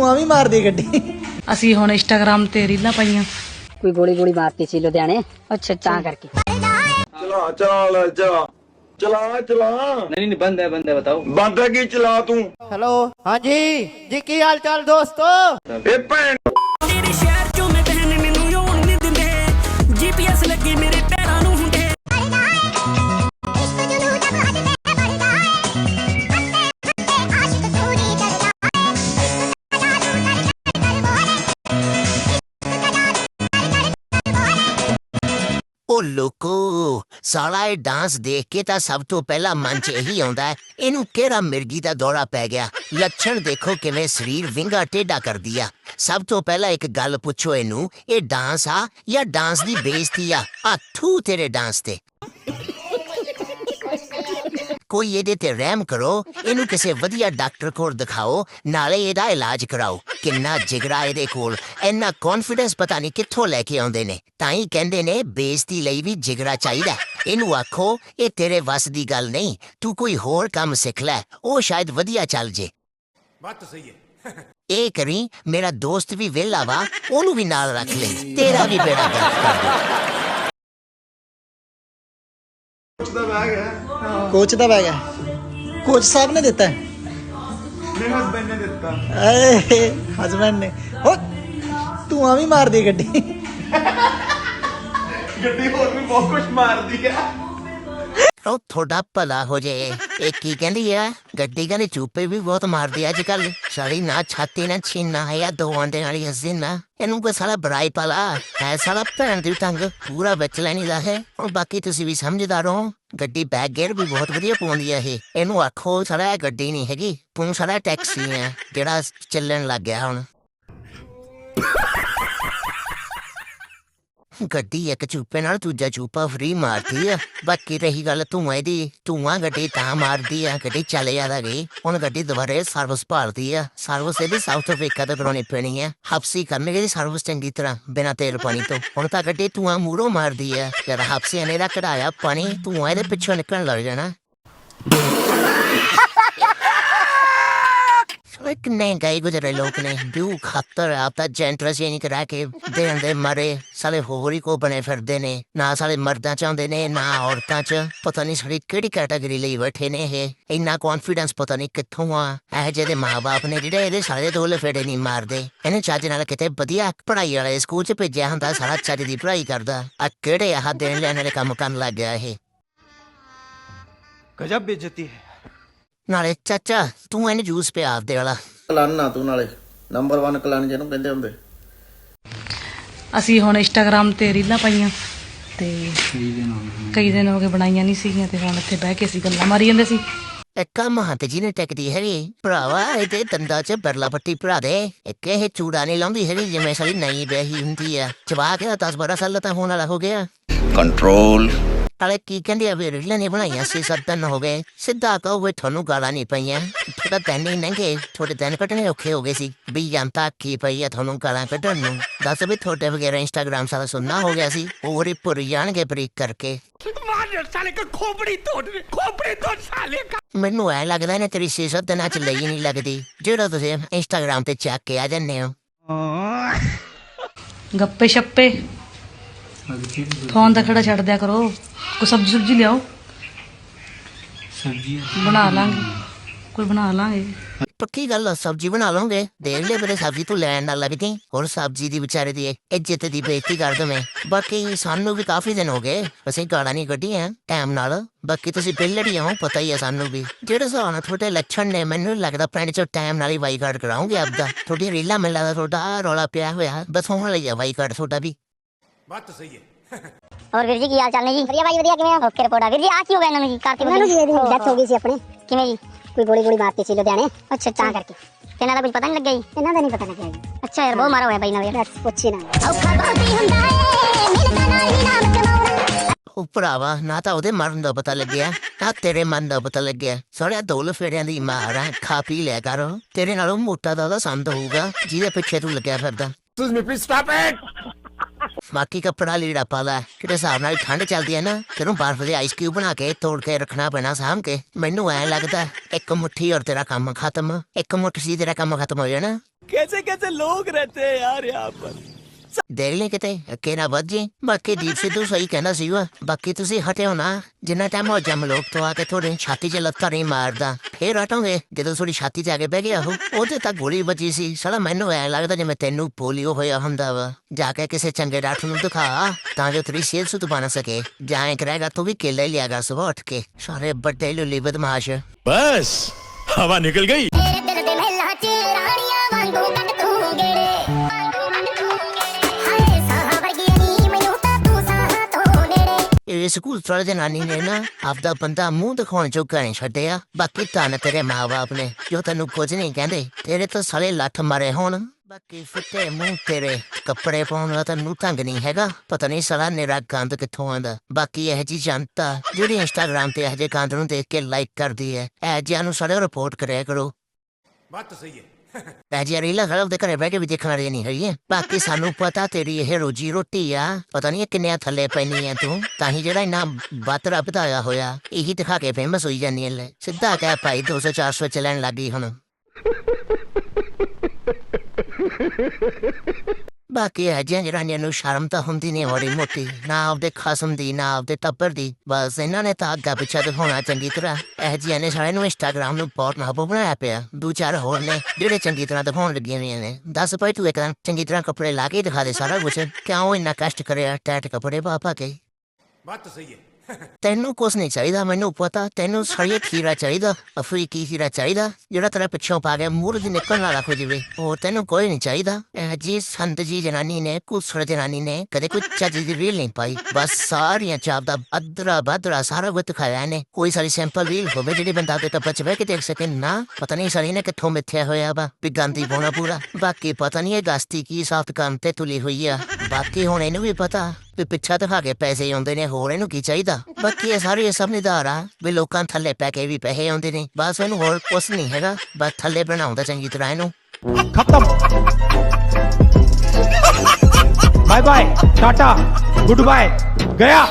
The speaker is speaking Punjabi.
ਧੂਆਂ ਵੀ ਮਾਰਦੀ ਗੱਡੀ। ਅਸੀਂ ਹੁਣ ਇੰਸਟਾਗ੍ਰam ਤੇ ਰੀਲਾਂ ਪਾਈਆਂ। ਕੋਈ ਗੋਲੀ ਗੋਲੀ ਮਾਰਤੀ ਸੀ ਲੁਧਿਆਣੇ? ਅੱਛਾ ਤਾਂ ਕਰਕੇ। ਚਲਾ ਚਲਾ ਚਲਾ। ਚਲਾ ਚਲਾ। ਨਹੀਂ ਨਹੀਂ ਬੰਦ ਹੈ ਬੰਦ ਹੈ ਬਤਾਓ। ਬੰਦ ਹੈ ਕੀ ਚਲਾ ਤੂੰ? ਹੈਲੋ ਹਾਂਜੀ। ਜੀ ਕੀ ਹਾਲ ਚਾਲ ਦੋਸਤੋ? ਇਹ ਭੈਣ ਉਹ ਲੋਕੋ, ਸਾਲਾ ਇਹ ਡਾਂਸ ਦੇਖ ਕੇ ਤਾਂ ਸਭ ਤੋਂ ਪਹਿਲਾਂ ਮਨ 'ਚ ਇਹੀ ਆਉਂਦਾ ਹੈ, ਇਹਨੂੰ ਕਿਹੜਾ ਮਿਰਗੀ ਦਾ ਦੌਰਾ ਪੈ ਗਿਆ? ਲੱਛਣ ਦੇਖੋ ਕਿਵੇਂ ਸਰੀਰ ਵਿੰਗਾ ਟੇਢਾ ਕਰਦੀ ਆ। ਸਭ ਤੋਂ ਪਹਿਲਾਂ ਇੱਕ ਗੱਲ ਪੁੱਛੋ ਇਹਨੂੰ, ਇਹ ਡਾਂਸ ਆ ਜਾਂ ਡਾਂਸ ਦੀ ਬੇਇੱਜ਼ਤੀ ਆ? ਆ ਥੂ ਤੇਰੇ ਡਾਂਸ ਤੇ। ਕੋਈ ਇਹਦੇ ਤੇ ਰਹਿਮ ਕਰੋ ਇਹਨੂੰ ਕਿਸੇ ਵਧੀਆ ਡਾਕਟਰ ਕੋਲ ਦਿਖਾਓ ਨਾਲੇ ਇਹਦਾ ਇਲਾਜ ਕਰਾਓ। ਕਿੰਨਾ ਜਿਗਰਾ ਇਹਦੇ ਕੋਲ ਇੰਨਾ ਕੌਨਫੀਡੈਂਸ ਪਤਾ ਨਹੀਂ ਕਿੱਥੋਂ ਲੈ ਕੇ ਆਉਂਦੇ ਨੇ। ਤਾਂ ਹੀ ਕਹਿੰਦੇ ਨੇ ਬੇਇੱਜ਼ਤੀ ਲਈ ਵੀ ਜਿਗਰਾ ਚਾਹੀਦਾ ਇਹਨੂੰ ਆਖੋ ਇਹ ਤੇਰੇ ਵੱਸ ਦੀ ਗੱਲ ਨਹੀਂ ਤੂੰ ਕੋਈ ਹੋਰ ਕੰਮ ਸਿੱਖ ਲੈ ਉਹ ਸ਼ਾਇਦ ਵਧੀਆ ਚੱਲ ਜੇ। ਬਾਤ ਸਹੀ ਹੈ। ਇਹ ਕਰੀ ਮੇਰਾ ਦੋਸਤ ਵੀ ਵਿਹਲਾ ਵਾ ਉਹਨੂੰ ਵੀ ਨਾਲ ਰੱਖ ਲੈ ਤੇਰਾ ਵੀ ਬੇੜਾ ਗਰਕ ਕਰ ਦੇ ਕੋਚ ਦਾ ਬੈਗ ਹੈ ਕੋਚ ਸਾਹਿਬ ਨੇ ਦਿੱਤਾ ਹੈ ਮੇਰੇ ਹਸਬੰਡ ਨੇ ਦਿੱਤਾ ਏ ਹਸਬੰਡ ਨੇ ਹੋ ਧੂਆਂ ਵੀ ਮਾਰਦੀ ਗੱਡੀ ਗੱਡੀ ਹੋਰ ਵੀ ਬਹੁਤ ਕੁਝ ਮਾਰਦੀ ਆ ਉਹ ਤੁਹਾਡਾ ਭਲਾ ਹੋ ਜੇ। ਇਹ ਕੀ ਕਹਿੰਦੀ ਆ? ਗੱਡੀ ਕਹਿੰਦੀ ਚੂਪੇ ਵੀ ਬਹੁਤ ਮਾਰਦੀ ਅੱਜ ਕੱਲ ਸਾਲੀ ਨਾ ਛਾਤੀ ਨਾ ਛੀਨਾ ਹੈ ਜਾਂ ਦੋ ਆਂਦੇ ਵਾਲੀ ਹੱਸੀ ਨਾ। ਇਹਨੂੰ ਕੋਈ ਸਾਲਾ ਬਰਾਈ ਪਾਲਾ। ਹੈ ਸਾਲਾ ਭੈਣ ਦੀ ਤੰਗ, ਪੂਰਾ ਵਿੱਚ ਲੈਣੀ ਦਾ ਹੈ। ਹੁਣ ਬਾਕੀ ਤੁਸੀਂ ਵੀ ਸਮਝਦਾਰ ਹੋ। ਗੱਡੀ ਬੈਕ ਗੇਅਰ ਵੀ ਬਹੁਤ ਵਧੀਆ ਪਾਉਂਦੀ ਆ ਇਹ। ਇਹਨੂੰ ਆਖੋ ਸਾਲਾ ਇਹ ਗੱਡੀ ਨਹੀਂ ਹੈਗੀ। ਤੂੰ ਸਾਲਾ ਟੈਕਸੀ ਆ, ਜਿਹੜਾ ਚੱਲਣ ਲੱਗ ਗਿਆ ਹੁਣ। ਗੱਡੀ ਇੱਕ ਚੂਪੇ ਨਾਲ ਦੂਜਾ ਚੂਪਾ ਫਰੀ ਮਾਰਦੀ ਆ। ਬਾਕੀ ਰਹੀ ਗੱਲ ਧੂਆਂ ਦੀ, ਧੂਆਂ ਗੱਡੀ ਤਾਂ ਮਾਰਦੀ ਆ, ਗੱਡੀ ਚੱਲ ਜਾਂਦਾ ਗਈ। ਹੁਣ ਗੱਡੀ ਦੁਬਾਰੇ ਸਰਵਿਸ ਭਾਲਦੀ ਆ। ਸਰਵਿਸ ਇਹਦੀ ਸਾਊਥ ਅਫਰੀਕਾ ਤੋਂ ਕਰਾਉਣੀ ਪੈਣੀ ਆ। ਹਫਸੀ ਕਰਨਗੇ ਦੀ ਸਰਵਿਸ ਚੰਗੀ ਤਰ੍ਹਾਂ, ਬਿਨਾਂ ਤੇਲ ਪਾਣੀ ਤੋਂ। ਹੁਣ ਤਾਂ ਗੱਡੀ ਧੂਆਂ ਮੂਰੋਂ ਮਾਰਦੀ ਆ। ਜਦ ਹਫਸੀ ਨੇ ਦਾ ਕਢਾਇਆ ਪਾਣੀ, ਧੂਆਂ ਇਹਦੇ ਪਿੱਛੋਂ ਨਿਕਲਣ ਲੱਗ ਜਾਣਾ। ਸਾਲੇ ਕਿੰਨੇ ਗਏ ਗੁਜਰੇ ਲੋਕ ਨੇ ਦੂ ਖੱਤਰ ਆਪਦਾ ਜੈਂਟਰਸ ਨਹੀਂ ਕਰਾ ਕੇ ਦੇਣ ਦੇ ਮਰੇ ਸਾਲੇ ਹੋਰ ਹੀ ਕੋ ਬਣੇ ਫਿਰਦੇ ਨੇ ਨਾ ਸਾਲੇ ਮਰਦਾਂ ਚ ਆਉਂਦੇ ਨੇ ਨਾ ਔਰਤਾਂ ਚ ਪਤਾ ਨਹੀਂ ਸਾਡੀ ਕਿਹੜੀ ਕੈਟਾਗਰੀ ਲਈ ਬੈਠੇ ਨੇ ਇਹ ਇੰਨਾ ਕੌਨਫੀਡੈਂਸ ਪਤਾ ਨਹੀਂ ਕਿੱਥੋਂ ਆ ਇਹ ਜਿਹਦੇ ਮਾਪੇ ਨੇ ਜਿਹੜੇ ਇਹਦੇ ਸਾਰੇ ਦੋਲੇ ਫੇੜੇ ਨਹੀਂ ਮਾਰਦੇ ਇਹਨੇ ਚੱਜ ਨਾਲ ਕਿਤੇ ਵਧੀਆ ਪੜ੍ਹਾਈ ਵਾਲੇ ਸਕੂਲ ਚ ਭੇਜਿਆ ਹੁੰਦਾ ਸਾਰਾ ਚੱਜ ਦੀ ਪੜ੍ਹਾਈ ਕਰਦਾ ਆ ਕਿਹੜੇ ਆਹ ਦੇਣ ਲੈਣ ਵਾਲੇ ਕੰਮ ਕਰਨ ਲੱਗ ਗਿਆ ਇਹ ਗਜਬ ਬੇਇੱਜ਼ਤੀ ਹੈ ਨਾਲੇ ਚਾਚਾ ਤੂੰ ਇਹਨੂੰ ਜੂਸ ਪਿਆ ਆਪਦੇ ਵਾਲਾ। ਕਲਨ ਆ ਤੂੰ ਨਾਲੇ। ਨੰਬਰ 1 ਕਲਨ ਜਿਹਨੂੰ ਕਹਿੰਦੇ ਹੁੰਦੇ। ਅਸੀਂ ਹੁਣ ਇੰਸਟਾਗ੍ਰam ਤੇ ਰੀਲਾਂ ਪਾਈਆਂ ਤੇ ਕਈ ਦਿਨ ਹੋ ਗਏ। ਬਣਾਈਆਂ ਨਹੀਂ ਸੀਗੀਆਂ ਤੇ ਹੁਣ ਇੱਥੇ ਬਹਿ ਕੇ ਅਸੀਂ ਗੱਲਾਂ ਮਾਰੀ ਜਾਂਦੇ ਸੀ। ਇੱਕ ਮਹੰਤ ਜੀ ਨੇ ਟੈਕਦੀ ਹੈਗੀ ਭਰਾਵਾ ਇਹਦੇ ਦੰਦਾਂ 'ਚ ਬਰਲਾ ਪੱਟੀ ਭਰਾ ਦੇ। ਇੱਕ ਇਹ ਚੂੜਾ ਨਹੀਂ ਲਾਉਂਦੀ ਹੈਗੀ ਜਿਵੇਂ ਸਾਲੀ ਨਹੀਂ ਵਿਆਹੀ ਹੁੰਦੀ ਆ। ਜਵਾਕ ਦਾ 10 12 ਸਾਲ ਦਾ ਤਾਂ ਹੋਣ ਵਾਲਾ ਹੋ ਗਿਆ। ਕੰਟਰੋਲ ਨਾਲੇ ਕੀ ਕਹਿੰਦੇ ਆ ਵੀ ਨੇ ਬਣਾਈਆਂ ਸੀ ਸੱਤ ਦਿਨ ਹੋ ਗਏ ਸਿੱਧਾ ਕਹੋ ਵੀ ਤੁਹਾਨੂੰ ਗਾਲਾਂ ਨਹੀਂ ਪਈਆਂ ਥੋੜਾ ਦਿਨ ਹੀ ਲੰਘੇ ਥੋੜੇ ਦਿਨ ਕੱਟਣੇ ਔਖੇ ਹੋ ਗਏ ਸੀ ਵੀ ਜਨਤਾ ਕੀ ਪਈ ਆ ਤੁਹਾਨੂੰ ਗਾਲਾਂ ਕੱਢਣ ਨੂੰ ਦੱਸ ਵੀ ਤੁਹਾਡੇ ਵਗੈਰਾ ਇੰਸਟਾਗ੍ਰਾਮ ਸਾਰਾ ਸੁਣਨਾ ਹੋ ਗਿਆ ਸੀ ਹੋਰ ਹੀ ਭੁਰ ਜਾਣਗੇ ਬਰੀਕ ਕਰਕੇ ਮੈਨੂੰ ਐ ਲੱਗਦਾ ਨੇ ਤੇਰੀ ਸੀਸਤ ਦਿਨਾਂ ਚ ਲਈ ਨਹੀਂ ਲੱਗਦੀ ਜਿਹੜਾ ਤੁਸੀਂ ਇੰਸਟਾਗ੍ਰਾਮ ਤੇ ਚੱਕ ਕੇ ਆ ਜੰਨੇ ਹੋ ਗੱਪੇ ਛੱਪੇ ਫੋਨ ਤਾਂ ਖੜਾ ਛੱਡ ਦਿਆ ਕਰੋ। ਕੋਈ ਸਬਜ਼ੀ ਸੁਬਜੀ ਲਿਆਓ। ਸਬਜ਼ੀ ਬਣਾ ਲਾਂਗੇ। ਕੋਈ ਬਣਾ ਲਾਂਗੇ। ਪੱਕੀ ਗੱਲ ਆ ਸਬਜ਼ੀ ਬਣਾ ਲਓਗੇ ਦੇਖ ਲੈ ਮੇਰੇ ਸਬਜ਼ੀ ਤੂੰ ਲੈਣ ਨਾਲ ਲੱਗਦੀ ਹੋਰ ਸਬਜ਼ੀ ਦੀ ਵਿਚਾਰੇ ਦੀ ਇੱਜ਼ਤ ਦੀ ਬੇਇੱਜ਼ਤੀ ਕਰ ਦਵੇਂ। ਬਾਕੀ ਸਾਨੂੰ ਵੀ ਕਾਫੀ ਦਿਨ ਹੋ ਗਏ। ਅਸੀਂ ਗਾਲਾਂ ਨਹੀਂ ਕੱਢੀਆਂ ਟਾਈਮ ਨਾਲ। ਬਾਕੀ ਤੁਸੀਂ ਬਿੱਲੜੀ ਹੋ ਪਤਾ ਹੀ ਆ ਸਾਨੂੰ ਵੀ। ਜਿਹੜੇ ਹਿਸਾਬ ਨਾਲ ਤੁਹਾਡੇ ਲੱਛਣ ਨੇ ਮੈਨੂੰ ਨੀ ਲੱਗਦਾ ਪਿੰਡ ਚ ਟਾਈਮ ਨਾਲ ਹੀ ਵਾਈ ਕਾਰਡ ਕਰਾਉਂਗੇ ਆਪਦਾ। ਤੁਹਾਡੀ ਰੀਲਾ ਮੈਨੂੰ ਲੱਗਦਾ ਤੁਹਾਡਾ ਰੌਲਾ ਪਿਆ ਹੋਇਆ। ਬਸ ਹੋਣ ਲਈ ਆ ਵਾਈ ਕਾਰਡ ਤੁਹਾਡਾ ਵੀ ਹੋਰ ਵੀਰ ਜੀ ਕੀ ਹਾਲ ਚਾਲ ਨੇ ਜੀ? ਵਧੀਆ ਬਾਈ ਵਧੀਆ। ਕਿਵੇਂ ਹੋ? ਓਕੇ ਰਿਪੋਰਟ ਆ ਵੀਰ ਜੀ ਆ ਕੀ ਹੋ ਗਿਆ ਇਹਨਾਂ ਨੂੰ ਜੀ? ਕਾਰਤਿਕ ਇਹਨਾਂ ਨੂੰ ਜੀ ਡੈਥ ਹੋ ਗਈ ਸੀ ਆਪਣੀ। ਕਿਵੇਂ ਜੀ? ਕੋਈ ਗੋਲੀ ਗੋਲੀ ਮਾਰਤੀ ਸੀ ਲੁਧਿਆਣੇ। ਅੱਛਾ ਤਾਂ ਕਰਕੇ। ਤੇ ਇਹਨਾਂ ਦਾ ਕੁਝ ਪਤਾ ਨਹੀਂ ਲੱਗਿਆ ਜੀ? ਇਹਨਾਂ ਦਾ ਨਹੀਂ ਪਤਾ ਲੱਗਿਆ ਜੀ। ਅੱਛਾ ਯਾਰ ਬਹੁਤ ਮਾਰਾ ਹੋਇਆ ਬਾਈ ਨਾਲ ਯਾਰ ਪੁੱਛੀ ਨਾ। ਔਖਾ ਬਹੁਤੀ ਹੁੰਦਾ ਏ ਮਿਹਨਤਾਂ ਨਾਲ ਹੀ ਨਾਮ ਕਮਾਉਣਾ। ਉਹ ਭਰਾਵਾ ਨਾ ਤਾਂ ਉਹਦੇ ਮਰਨ ਦਾ ਪਤਾ ਲੱਗਿਆ ਨਾ ਤੇਰੇ ਮਨ ਦਾ ਪਤਾ ਲੱਗਿਆ। ਸਾਰਿਆਂ ਦੋਲ ਫੇੜਿਆਂ ਦੀ ਮਾਰ ਆ। ਖਾ ਪੀ ਲਿਆ ਕਰ। ਤੇਰੇ ਨਾਲੋਂ ਮੋਟਾ ਦਾ ਉਹਦਾ ਸੰਦ ਹੋਊਗਾ ਜਿਹਦੇ ਪਿੱਛੇ ਤੂੰ ਲੱਗਿਆ ਫਿਰਦਾ। ਬਾਕੀ ਕੱਪੜਾ ਲੀੜਾ ਪਾ ਲੈ ਕਿਤੇ ਹਿਸਾਬ ਨਾਲ ਠੰਡ ਚੱਲਦੀ ਹੈ ਨਾ ਤੈਨੂੰ ਬਰਫ਼ ਦੇ ਆਈਸ ਕਿਊਬ ਬਣਾ ਕੇ ਤੋੜ ਕੇ ਰੱਖਣਾ ਪੈਣਾ ਸਾਂਭ ਕੇ ਮੈਨੂੰ ਐ ਲੱਗਦਾ ਇੱਕ ਮੁੱਠੀ ਔਰ ਤੇਰਾ ਕੰਮ ਖਤਮ ਇੱਕ ਮੁੱਠ ਸੀ ਤੇਰਾ ਕੰਮ ਖਤਮ ਹੋ ਜਾਣਾ कैसे कैसे लोग रहते हैं यार यहाँ पर ਦੇਖ ਲੈ ਕਿਤੇ, ਅੱਕੇ ਨਾ ਵੱਧ ਜੇ। ਬਾਕੀ ਦੀਪ ਸਿੱਧੂ ਸਹੀ ਕਹਿਣਾ ਸੀ ਵਾ। ਬਾਕੀ ਤੁਸੀਂ ਹਟਿਓ ਨਾ। ਜਿੰਨਾ ਟਾਈਮ ਹੋ ਜਮ ਲੋਕ ਤੋਂ ਆ ਕੇ ਤੁਹਾਡੇ ਛਾਤੀ 'ਚ ਲੱਤਾਂ ਨਹੀਂ ਮਾਰਦਾ। ਫੇਰ ਹਟੋਗੇ। ਜਦੋਂ ਤੁਹਾਡੀ ਛਾਤੀ 'ਚ ਆ ਕੇ ਬਹਿ ਗਿਆ ਉਹ, ਉਹਦੇ ਤੱਕ ਗੋਲੀ ਬਚੀ ਸੀ। ਸਾਲਾ ਮੈਨੂੰ ਐ ਲੱਗਦਾ ਜਿਵੇਂ ਤੈਨੂੰ ਪੋਲੀਓ ਹੋਇਆ ਹੁੰਦਾ ਵਾ। ਜਾ ਕੇ ਕਿਸੇ ਚੰਗੇ ਡਾਕਟਰ ਨੂੰ ਦਿਖਾ, ਤਾਂ ਜੋ ਤੇਰੀ ਸਿਹਤ ਸੁਧ ਬਣ ਸਕੇ। ਜਾਂ ਇੱਕ ਰਹੇਗਾ ਤੂੰ ਵੀ ਕੇਲੇ ਲਿਆਗਾ ਸਵੇਰ ਉੱਠ ਕੇ। ਸਾਰੇ ਵੱਡੇ ਲੁੱਲੀ ਬਦਮਾਸ਼ ਬਸ! ਹਵਾ ਨਿਕਲ ਗਈ। ਸਕੂਲ ਤੋਂ ਜਨਾਨੀ ਨੇ ਨਾ ਆਪਦਾ ਬੰਦਾ ਮੂੰਹ ਦਿਖਾਉਣ ਜੋਗਾ ਨਹੀਂ ਛੱਡਿਆ। ਬਾਕੀ ਤਾਂ ਤੇਰੇ ਮਾਪੇ ਨੇ, ਜੋ ਤੈਨੂੰ ਕੁਝ ਨਹੀਂ ਕਹਿੰਦੇ, ਤੇਰੇ ਤੋਂ ਸਾਲੇ ਲੱਠ ਮਾਰੇ ਹੋਣ। ਬਾਕੀ ਫੁੱਟੇ ਮੂੰਹ ਤੇਰੇ, ਕੱਪੜੇ ਪਾਉਣ ਦਾ ਤੈਨੂੰ ਢੰਗ ਨਹੀਂ ਹੈਗਾ। ਪਤਾ ਨਹੀਂ ਸਾਲਾ ਨੇਰਾ ਗੰਦ ਕਿੱਥੋਂ ਆਉਂਦਾ। ਬਾਕੀ ਇਹ ਜੀ ਜਨਤਾ, ਜਿਹੜੀ ਇੰਸਟਾਗ੍ਰam ਤੇ ਇਹ ਜੇ ਗੰਦ ਨੂੰ ਦੇਖ ਕੇ ਲਾਈਕ ਕਰਦੀ ਹੈ, ਇਹ ਜਿਹਾ ਨੂੰ ਸਾਰੇ ਰਿਪੋਰਟ ਕਰਿਆ ਕਰੋ। ਬਾਤ ਸਹੀ ਹੈ। है ਰੀਲਾ ਖਰਾਬ ਦੇ ਘਰੇ ਬਹਿ ਕੇ ਵੀ ਦੇਖਣ ਵਾਲੀ ਨਹੀਂ ਹੈਗੀ ਬਾਕੀ ਸਾਨੂੰ ਪਤਾ ਤੇਰੀ ਇਹ ਰੋਜੀ ਰੋਟੀ ਆ, ਪਤਾ ਨਹੀਂ ਕਿੰਨੇ ਥੱਲੇ ਪੈਣੀ ਆ ਤੂੰ। ਤਾਂ ਹੀ ਜਿਹੜਾ ਇੰਨਾ ਬਾਤਰਾ ਬਤਾਇਆ ਹੋਇਆ, ਇਹੀ ਦਿਖਾ ਕੇ ਫੇਮਸ ਹੋਈ ਜਾਂਦੀ ਹੈ ਲੈ। ਸਿੱਧਾ ਕਹਿ ਭਾਈ 200 400 ਚੱਲਣ ਲੱਗੀ ਹੁਣ। ਬਾਕੀ ਆ ਜਨਰਾਂ ਨੂੰ ਸ਼ਰਮ ਤਾਂ ਹੁੰਦੀ ਨਹੀਂ ਹੋੜੀ ਮੋਟੀ। ਨਾ ਆਪਦੇ ਖਸਮ ਦੀ, ਨਾ ਆਪਦੇ ਟੱਬਰ ਦੀ। ਬਸ ਇਹਨਾਂ ਨੇ ਤਾਂ ਅੱਗਾ ਪਿੱਛਾ ਦਿਖਾਉਣਾ ਚੰਗੀ ਤਰ੍ਹਾਂ। ਇਹ ਜਿਹੀਆਂ ਨੇ ਸਾਰੇ ਨੂੰ ਇੰਸਟਾਗ੍ਰਾਮ ਨੂੰ ਬਹੁਤ ਮਹਬੂਬ ਬਣਾਇਆ ਪਿਆ। ਦੋ ਚਾਰ ਹੋਰ ਨੇ ਜਿਹੜੇ ਚੰਗੀ ਤਰ੍ਹਾਂ ਦਿਖਾਉਣ ਲੱਗੀਆਂ ਹੋਈਆਂ ਨੇ। ਦੱਸ ਪਈ ਤੂੰ ਇੱਕ ਚੰਗੀ ਤਰ੍ਹਾਂ ਕੱਪੜੇ ਲਾ ਕੇ ਦਿਖਾ ਦੇ ਸਾਰਾ ਕੁਝ ਕਿਉਂ ਇੰਨਾ ਕਸ਼ਟ ਕਰਿਆ ਟੈਟ ਕੱਪੜੇ ਪਾ ਪਾ ਕੇ? ਬਾਤ ਸਹੀ ਹੈ। ਤੈਨੂੰ ਕੁਛ ਨਹੀਂ ਚਾਹੀਦਾ ਮੈਨੂੰ ਪਤਾ ਤੈਨੂੰ ਸੜੀਏ ਖੀਰਾ ਚਾਹੀਦਾ ਅਫਰੀਕੀ ਖੀਰਾ ਚਾਹੀਦਾ ਜਿਹੜਾ ਤੇਰੇ ਪਿੱਛੋਂ ਪਾ ਕੇ ਮੂਰ ਦੀ ਨਿਕਲਣ ਵਾਲਾ ਹੋ ਜਾਵੇ ਉਹ ਤੈਨੂੰ ਕੋਈ ਨਹੀਂ ਚਾਹੀਦਾ ਇਹ ਜੀ ਸੰਤ ਜੀ ਜਨਾਨੀ ਨੇ ਕੁਸੜ ਜਨਾਨੀ ਨੇ ਕਦੇ ਕੋਈ ਚੱਜ ਦੀ ਰੀਲ ਨਹੀਂ ਪਾਈ ਬਸ ਸਾਰੀਆਂ ਚਾਪ ਦਾ ਅਦਰਾ ਬਦਰਾ ਸਾਰਾ ਕੁਝ ਦਿਖਾਇਆ ਨੇ ਕੋਈ ਸਾਰੀ ਸੈਂਪਲ ਰੀਲ ਹੋਵੇ ਜਿਹੜੀ ਬੰਦਾ ਤੇ ਕੱਪੜੇ ਚ ਬਹਿ ਕੇ ਦੇਖ ਸਕੇ ਨਾ ਪਤਾ ਨਹੀਂ ਸਾਰੀ ਨੇ ਕਿੱਥੋਂ ਮਿੱਥਿਆ ਹੋਇਆ ਵਾ ਵੀ ਗਾਂਦੀ ਪਾਉਣਾ ਪੂਰਾ ਬਾਕੀ ਪਤਾ ਨਹੀਂ ਇਹ ਗਸਤੀ ਕੀ ਸਾਫਤ ਕੰਮ ਤੇ ਤੁਲੀ ਹੋਈ ਆ ਬਾਕੀ ਹੁਣ ਇਹਨੂੰ ਵੀ ਪਤਾ ਵੀ ਪਿੱਛਾ ਦਿਖਾ ਕੇ ਪੈਸੇ ਆਉਂਦੇ ਨੇ, ਹੋਰ ਇਹਨੂੰ ਕੀ ਚਾਹੀਦਾ? ਬਾਕੀ ਇਹ ਸਾਰੇ ਇਹ ਸਭ ਨਿਧਾਰ ਆ ਵੀ ਲੋਕਾਂ ਥੱਲੇ ਪੈ ਕੇ ਵੀ ਪੈਸੇ ਆਉਂਦੇ ਨੇ। ਬਸ ਇਹਨੂੰ ਹੋਰ ਕੁਛ ਨਹੀਂ ਹੈਗਾ, ਬਸ ਥੱਲੇ ਬਣਾਉਂਦਾ ਚੰਗੀ ਤਰ੍ਹਾਂ ਇਹਨੂੰ। ਖਤਮ। Bye bye tata good bye ਗਿਆ।